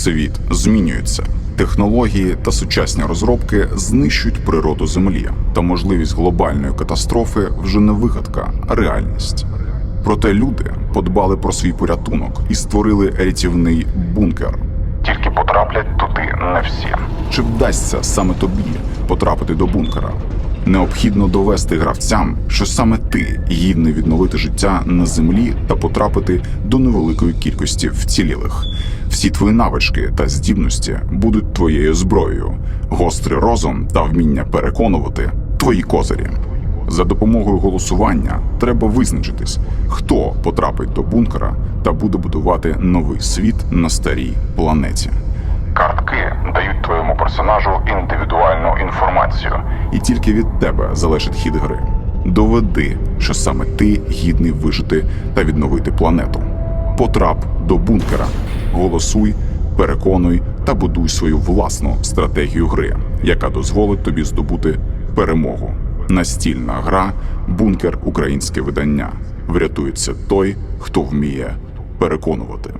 Світ змінюється. Технології та сучасні розробки знищують природу землі, та можливість глобальної катастрофи вже не вигадка, а реальність. Проте люди подбали про свій порятунок і створили рятівний бункер. Тільки потраплять туди не всі. Чи вдасться саме тобі потрапити до бункера? Необхідно довести гравцям, що саме ти гідний відновити життя на землі та потрапити до невеликої кількості вцілілих. Всі твої навички та здібності будуть твоєю зброєю, гострий розум та вміння переконувати твої козирі. За допомогою голосування треба визначитись, хто потрапить до бункера та буде будувати новий світ на старій планеті. І тільки від тебе залежить хід гри. Доведи, що саме ти гідний вижити та відновити планету. Потрап до бункера, голосуй, переконуй та будуй свою власну стратегію гри, яка дозволить тобі здобути перемогу. Настільна гра Бункер українське видання. Врятується той, хто вміє переконувати.